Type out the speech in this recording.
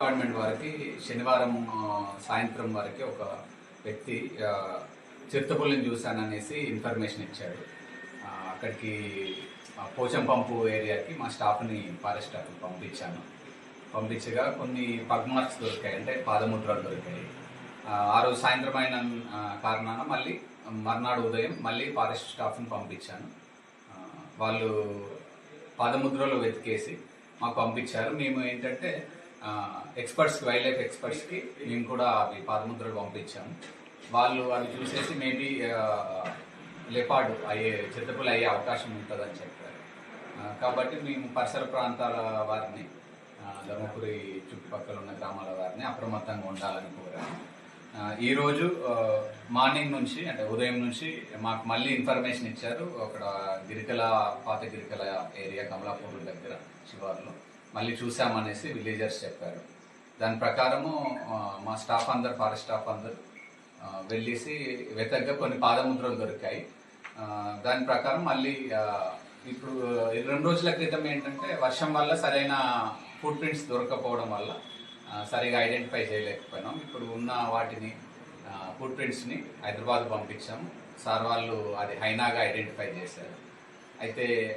Department వారికి శనివారం సాయంత్రం వారికి ఒక వ్యక్తి ఆ, చిరుతపుల్లిని చూశాననేసి ఇన్ఫర్మేషన్ ఇచ్చాడు. అక్కడికి పోచం పంపు ఏరియాకి మా స్టాఫ్ని ఫారెస్ట్ స్టాఫ్కి పంపించాను. పంపించగా కొన్ని పగ్ మార్క్స్ దొరికాయి అంటే పాదముద్రలు దొరికాయి. ఆ, రోజు సాయంత్రం అయిన కారణాన మళ్ళీ మర్నాడు ఉదయం మళ్ళీ ఫారెస్ట్ స్టాఫ్ని పంపించాను. వాళ్ళు పాదముద్రలు వెతికేసి మాకు పంపించారు. మేము ఏంటంటే ఎక్స్పర్ట్స్కి వైల్డ్ లైఫ్ ఎక్స్పర్ట్స్కి మేము కూడా అవి పాదముద్రలు పంపించాము. వాళ్ళు అవి చూసేసి మేబీ లెపాడు అయ్యే చిత్తపులు అయ్యే అవకాశం ఉంటుందని చెప్పారు. కాబట్టి మేము పరిసర ప్రాంతాల వారిని ధర్మపురి చుట్టుపక్కల ఉన్న గ్రామాల వారిని అప్రమత్తంగా ఉండాలని కోరాము. ఈరోజు మార్నింగ్ నుంచి అంటే ఉదయం నుంచి మాకు మళ్ళీ ఇన్ఫర్మేషన్ ఇచ్చారు. అక్కడ గిరికల పాత గిరికల ఏరియా కమలాపూర్ దగ్గర శివార్లో. మళ్ళీ చూసామనేసి విలేజర్స్ చెప్పారు. దాని ప్రకారము మా స్టాఫ్ అందరు ఫారెస్ట్ స్టాఫ్ అందరు వెళ్ళేసి వెతగ్గా కొన్ని పాదముద్రలు దొరికాయి. దాని ప్రకారం మళ్ళీ ఇప్పుడు ఈ రెండు రోజుల క్రితం ఏంటంటే వర్షం వల్ల సరైన ఫుడ్ ప్రింట్స్ దొరకపోవడం వల్ల సరిగా ఐడెంటిఫై చేయలేకపోయినాం. ఇప్పుడు ఉన్న వాటిని ఫుడ్ ప్రింట్స్ని హైదరాబాద్ పంపించాము. సార్ వాళ్ళు అది హైనాగా ఐడెంటిఫై చేశారు. అయితే